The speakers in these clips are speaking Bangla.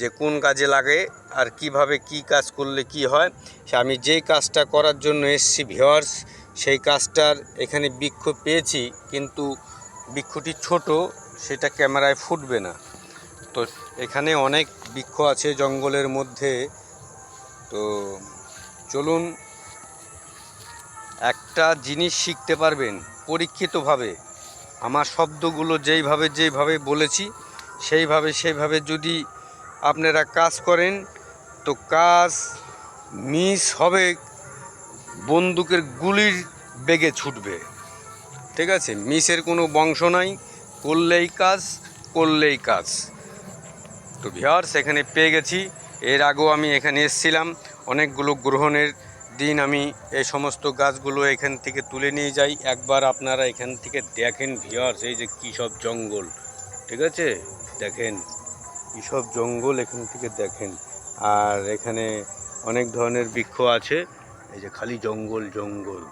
যে কোন কাজে লাগে আর কীভাবে কি কাজ করলে কি হয়, সে আমি যেই কাজটা করার জন্য এসছি ভিওয়ার্স সেই কাজটার এখানে বৃক্ষ পেয়েছি, কিন্তু বৃক্ষটি ছোট, সেটা ক্যামেরায় ফুটবে না। তো এখানে অনেক বৃক্ষ আছে জঙ্গলের মধ্যে। তো চলুন, একটা জিনিস শিখতে পারবেন পরীক্ষিতভাবে। আমার শব্দগুলো যেইভাবে যেইভাবে বলেছি, সেইভাবে সেইভাবে যদি আপনারা কাজ করেন, তো কাজ মিস হবে, বন্দুকের গুলির বেগে ছুটবে। ঠিক আছে? মিসের কোনো বংশ নাই, করলেই কাজ করলেই কাজ। তো ভিওর্স এখানে পেয়ে গেছি। এর আগেও আমি এখানে এসেছিলাম। অনেকগুলো গ্রহণের দিন আমি এই সমস্ত গাছগুলো এখান থেকে তুলে নিয়ে যাই। একবার আপনারা এখান থেকে দেখেন ভিওর্স এই যে কী সব জঙ্গল। ঠিক আছে? দেখেন। সব জঙ্গল এখান থেকে দেখেন। আর এখানে অনেক ধরনের বৃক্ষ আছে। এই যে খালি জঙ্গল জঙ্গল।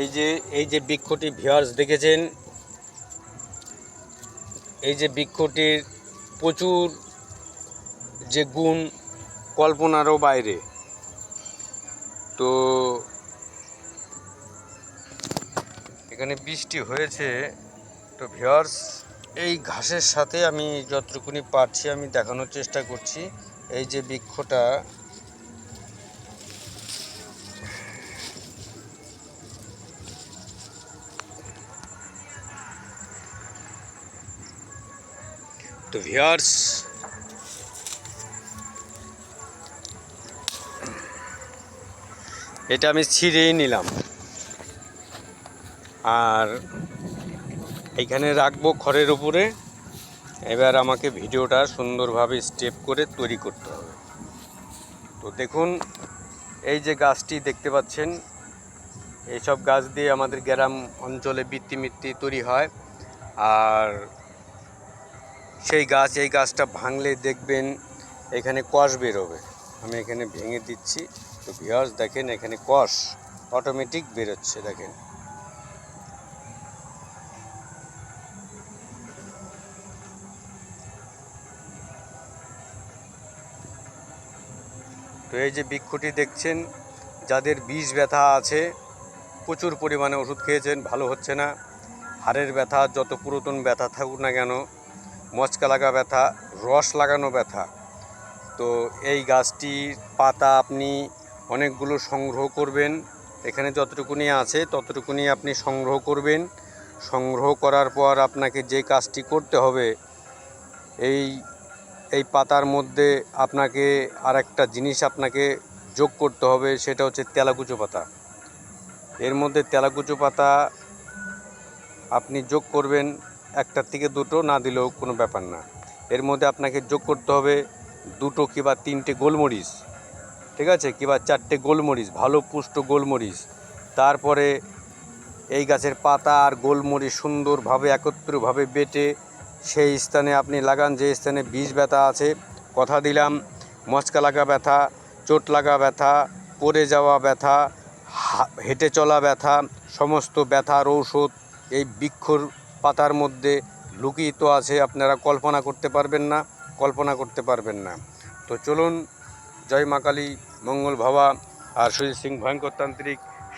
এই যে এই যে বৃক্ষটি ভিওর্স দেখেছেন? এই যে বৃক্ষটির প্রচুর যে গুণ কল্পনারও বাইরে। তো এখানে বৃষ্টি হয়েছে। তো ভিওর্স এই ঘাসের সাথে আমি যতটুকুনি পারছি আমি দেখানোর চেষ্টা করছি। এই যে বৃক্ষটা, তো ভিওর্স এটা আমি ছিঁড়েই নিলাম। আর এইখানে রাখব খড়ের উপরে। এবার আমাকে ভিডিওটা সুন্দরভাবে স্টেপ করে তৈরি করতে হবে। তো দেখুন, এই যে গাছটি দেখতে পাচ্ছেন, এইসব গাছ দিয়ে আমাদের গ্রাম অঞ্চলে বৃত্তি মিত্তি তৈরি হয়। আর সেই গাছ, এই গাছটা ভাঙলে দেখবেন এখানে কষ বেরোবে। আমি এখানে ভেঙে দিচ্ছি। তো ভিওর্স দেখেন এখানে কষ অটোমেটিক বেরোচ্ছে, দেখেন। তো এই যে বৃক্ষটি দেখছেন, যাদের বিষ ব্যথা আছে, প্রচুর পরিমাণে ওষুধ খেয়েছেন, ভালো হচ্ছে না। হাড়ের ব্যথা, যত পুরাতন ব্যথা থাকুক না কেন, মচকা লাগা ব্যথা, রস লাগানো ব্যথা। তো এই গাছটির পাতা আপনি অনেকগুলো সংগ্রহ করবেন। এখানে যতটুকুনি আছে, ততটুকুনি আপনি সংগ্রহ করবেন। সংগ্রহ করার পর আপনাকে যে কাজটি করতে হবে, এই এই পাতার মধ্যে আপনাকে আর একটা জিনিস আপনাকে যোগ করতে হবে, সেটা হচ্ছে তেলাকুচো পাতা। এর মধ্যে তেলাকুচো পাতা আপনি যোগ করবেন একটার থেকে দুটো, না দিলেও কোনো ব্যাপার না। এর মধ্যে আপনাকে যোগ করতে হবে দুটো কিংবা তিনটে গোলমরিচ, ঠিক আছে? কিংবা চারটে গোলমরিচ, ভালো পুষ্ট গোলমরিচ। তারপরে এই গাছের পাতা আর গোলমরিচ সুন্দরভাবে, একত্রভাবে বেটে সেই স্থানে আপনি লাগান, যে স্থানে বিষ ব্যথা আছে, কথা দিলাম, মচকা লাগা ব্যথা, চোট লাগা ব্যথা, পড়ে যাওয়া ব্যথা হেঁটে চলা ব্যথা, সমস্ত ব্যথার ঔষধ এই বৃক্ষর পাতার মধ্যে লুকিত আছে, আপনারা কল্পনা করতে পারবেন না, কল্পনা করতে পারবেন না। তো চলুন, জয় মা কালী, মঙ্গল ভাবা, আর সুজিত সিং ভয়ঙ্কর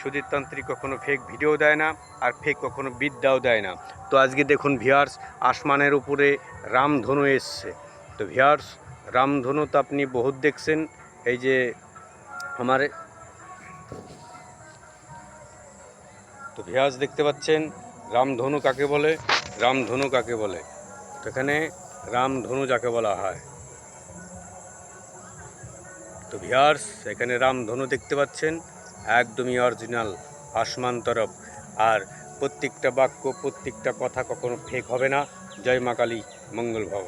তান্ত্রিক তান্ত্রিক কখনো ফেক ভিডিও দেয় না, আর ফেক কখনো বিদ্যাও দেয় না। তো আজকে দেখুন ভিয়ার্স আসমানের উপরে রামধনু এসছে। তো ভিয়ার্স রামধনু তো আপনি বহুত দেখছেন, এই যে আমার তো ভিয়ার্স দেখতে পাচ্ছেন, রামধনু কাকে বলে? রামধনু কাকে বলে? তো এখানে রামধনু যাকে বলা হয়। তো ভিয়ার্স এখানে রামধনু দেখতে পাচ্ছেন একদমই অরিজিনাল আসমান তরফ। আর প্রত্যেকটা বাক্য, প্রত্যেকটা কথা কখনো ফেক হবে না। জয় মা কালী, মঙ্গল ভব